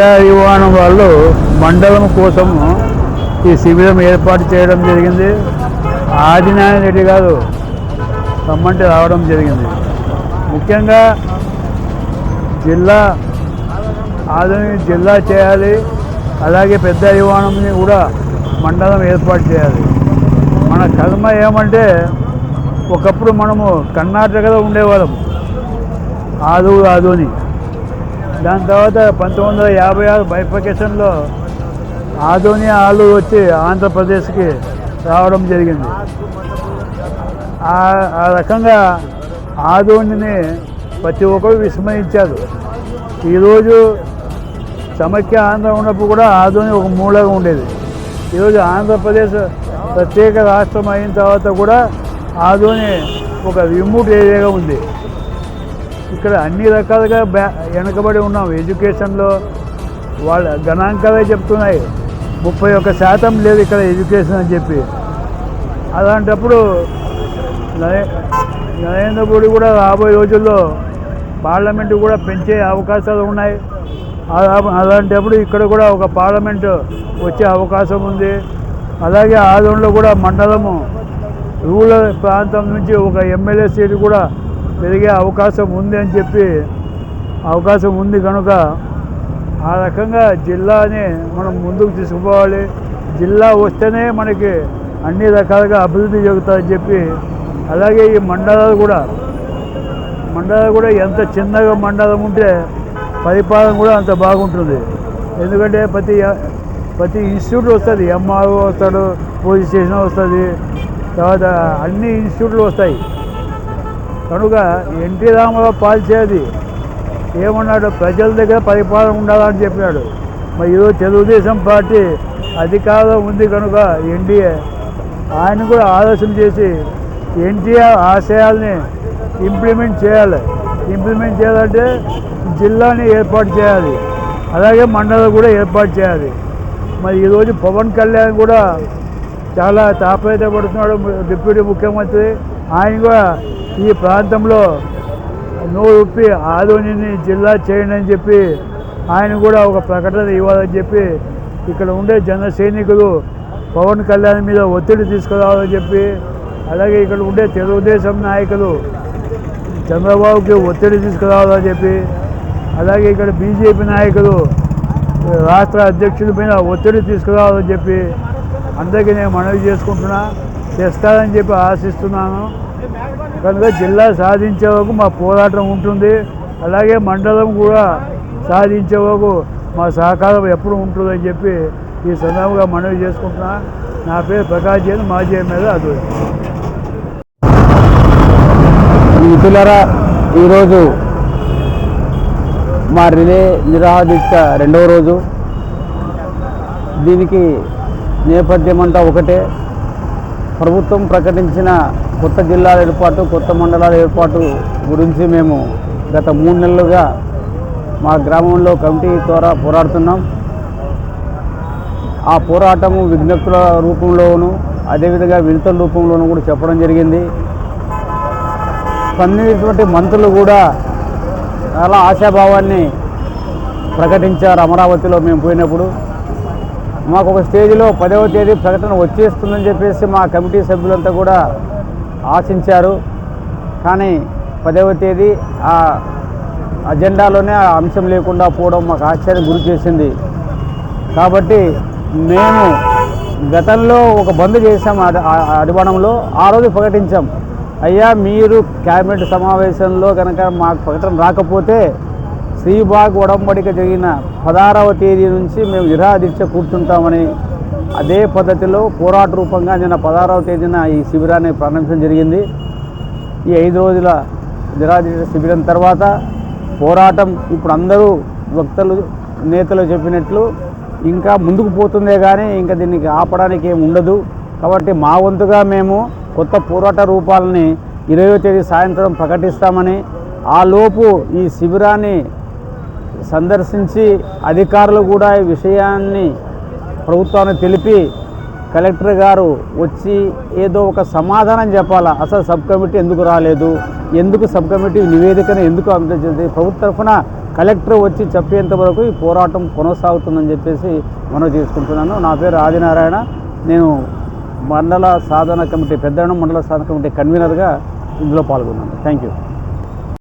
విమానం వాళ్ళు మండలం కోసం ఈ శిబిరం ఏర్పాటు చేయడం జరిగింది. ఆదినారాయణ రెడ్డి గారు రమ్మంటే రావడం జరిగింది. ముఖ్యంగా జిల్లా ఆధునిక జిల్లా చేయాలి అలాగే పెద్ద యువాణంని కూడా మండలం ఏర్పాటు చేయాలి. మన కర్మ ఏమంటే ఒకప్పుడు మనము కర్ణాటకలో ఉండేవాళ్ళం. ఆదు ఆదుని. దాని తర్వాత పంతొమ్మిది వందల యాభై ఆరు బైఫికేషన్లో ఆధోని ఆలు వచ్చి ఆంధ్రప్రదేశ్కి రావడం జరిగింది. ఆ రకంగా ఆధోనిని ప్రతి ఒక్కరు విస్మరించారు. ఈరోజు సమైక్య ఆంధ్ర ఉన్నప్పుడు కూడా ఆధోని ఒక మూలగా ఉండేది. ఈరోజు ఆంధ్రప్రదేశ్ ప్రత్యేక రాష్ట్రం అయిన తర్వాత కూడా ఆధోని ఒక రిమోట్ ఏరియాగా ఉంది. ఇక్కడ అన్ని రకాలుగా బ్యా వెనకబడి ఉన్నాం. ఎడ్యుకేషన్లో వాళ్ళ గణాంకాలే చెప్తున్నాయి. ముప్పై ఒక్క శాతం లేదు ఇక్కడ ఎడ్యుకేషన్ అని చెప్పి. అలాంటప్పుడు నరే- నరేంద్ర మోడీ కూడా రాబోయే రోజుల్లో పార్లమెంటు కూడా పెంచే అవకాశాలు ఉన్నాయి. అలాంటప్పుడు ఇక్కడ కూడా ఒక పార్లమెంటు వచ్చే అవకాశం ఉంది. అలాగే ఆదంలో కూడా మండలము రూరల్ ప్రాంతం నుంచి ఒక ఎమ్మెల్యే సీటు కూడా పెరిగే అవకాశం ఉంది అని చెప్పి అవకాశం ఉంది కనుక ఆ రకంగా జిల్లాని మనం ముందుకు తీసుకుపోవాలి. జిల్లా వస్తేనే మనకి అన్ని రకాలుగా అభివృద్ధి జరుగుతుందని చెప్పి అలాగే ఈ మండలాలు కూడా. మండలాలు కూడా ఎంత చిన్నగా మండలం ఉంటే పరిపాలన కూడా అంత బాగుంటుంది. ఎందుకంటే ప్రతి ప్రతి ఇన్స్టిట్యూట్ వస్తుంది. ఎంఆర్ఓ వస్తాడు పోలీస్ స్టేషన్ వస్తుంది. తర్వాత అన్ని ఇన్స్టిట్యూట్లు వస్తాయి. కనుక ఎన్టీ రామారావు పాల్చేది ఏమన్నాడు? ప్రజల దగ్గర పరిపాలన ఉండాలని చెప్పాడు మరి ఈరోజు తెలుగుదేశం పార్టీ అధికారంలో ఉంది కనుక ఎన్డీఏ ఆయన కూడా ఆలోచన చేసి ఎన్టీఆర్ ఆశయాల్ని ఇంప్లిమెంట్ చేయాలి. ఇంప్లిమెంట్ చేయాలంటే జిల్లాని ఏర్పాటు చేయాలి. అలాగే మండలం కూడా ఏర్పాటు చేయాలి. మరి ఈరోజు పవన్ కళ్యాణ్ కూడా చాలా తాపత్రయపడుతున్నాడు. డిప్యూటీ ముఖ్యమంత్రి. ఆయన కూడా ఈ ప్రాంతంలో నోరుప్పి ఆదోనిని జిల్లా చేయండి అని చెప్పి ఆయన కూడా ఒక ప్రకటన ఇవ్వాలని చెప్పి ఇక్కడ ఉండే జన సైనికులు పవన్ కళ్యాణ్ మీద ఒత్తిడి తీసుకురావాలని చెప్పి అలాగే ఇక్కడ ఉండే తెలుగుదేశం నాయకులు చంద్రబాబుకి ఒత్తిడి తీసుకురావాలని చెప్పి అలాగే ఇక్కడ బీజేపీ నాయకులు రాష్ట్ర అధ్యక్షుల మీద ఒత్తిడి తీసుకురావాలని చెప్పి అందరికీ నేను మనవి చేసుకుంటున్నా. చేస్తారని చెప్పి ఆశిస్తున్నాను. కనుక జిల్లా సాధించే వరకు మా పోరాటం ఉంటుంది. అలాగే మండలం కూడా సాధించే వరకు మా సహకారం ఎప్పుడు ఉంటుందని చెప్పి ఈ సందర్భంగా మనవి చేసుకుంటున్నా. నా పేరు ప్రకాష్ జైన్ మాజీ ఎమ్మెల్యే అదూరి. మిత్రులారా ఈరోజు మా రిలే నిరాహాదీక్ష రెండవ రోజు. దీనికి నేపథ్యం అంతా ఒకటే. ప్రభుత్వం ప్రకటించిన కొత్త జిల్లాల ఏర్పాటు కొత్త మండలాల ఏర్పాటు గురించి మేము గత మూడు నెలలుగా మా గ్రామంలో కమిటీ ద్వారా పోరాడుతున్నాం. ఆ పోరాటము విజ్ఞప్తుల రూపంలోను అదేవిధంగా వినతుల రూపంలోనూ కూడా చెప్పడం జరిగింది. స్పందించినటువంటి మంత్రులు కూడా చాలా ఆశాభావాన్ని ప్రకటించారు అమరావతిలో మేము పోయినప్పుడు. మాకు ఒక స్టేజ్లో పదవ తేదీ ప్రకటన వచ్చేస్తుందని చెప్పేసి మా కమిటీ సభ్యులంతా కూడా ఆశించారు. కానీ పదవ తేదీ ఆ అజెండాలోనే ఆ అంశం లేకుండా పోవడం మాకు ఆశ్చర్యం గురి చేసింది. కాబట్టి మేము గతంలో ఒక బంద్ చేశాం అడి- ఆ- అడివాణంలో ఆ రోజు ప్రకటించాం. అయ్యా మీరు క్యాబినెట్ సమావేశంలో కనుక మాకు ప్రకటన రాకపోతే శ్రీబాగ్ ఉడంబడిక జరిగిన పదహారవ తేదీ నుంచి మేము నిరాదీక్ష కూర్చుంటామని అదే పద్ధతిలో పోరాట రూపంగా నిన్న పదహారవ తేదీన ఈ శిబిరాన్ని ప్రారంభించడం జరిగింది. ఈ ఐదు రోజుల నిరాదీక్ష శిబిరం తర్వాత పోరాటం ఇప్పుడు అందరూ వక్తలు నేతలు చెప్పినట్లు ఇంకా ముందుకు పోతుందే కానీ ఇంకా దీనికి ఆపడానికి ఏమి ఉండదు. కాబట్టి మా వంతుగా మేము కొత్త పోరాట రూపాలని ఇరవై తేదీ సాయంత్రం ప్రకటిస్తామని ఆ లోపు ఈ శిబిరాన్ని సందర్శించి అధికారులు కూడా ఈ విషయాన్ని ప్రభుత్వాన్ని తెలిపి కలెక్టర్ గారు వచ్చి ఏదో ఒక సమాధానం చెప్పాలా? అసలు సబ్ కమిటీ ఎందుకు రాలేదు? ఎందుకు సబ్ కమిటీ నివేదికను ఎందుకు అందించింది ప్రభుత్వ తరఫున కలెక్టర్ వచ్చి చెప్పేంత వరకు ఈ పోరాటం కొనసాగుతుందని చెప్పేసి మనం చేసుకుంటున్నాను నా పేరు ఆదినారాయణ. నేను మండల సాధన కమిటీ పెద్దగడం మండల సాధన కమిటీ కన్వీనర్గా ఇందులో పాల్గొన్నాను. Thank you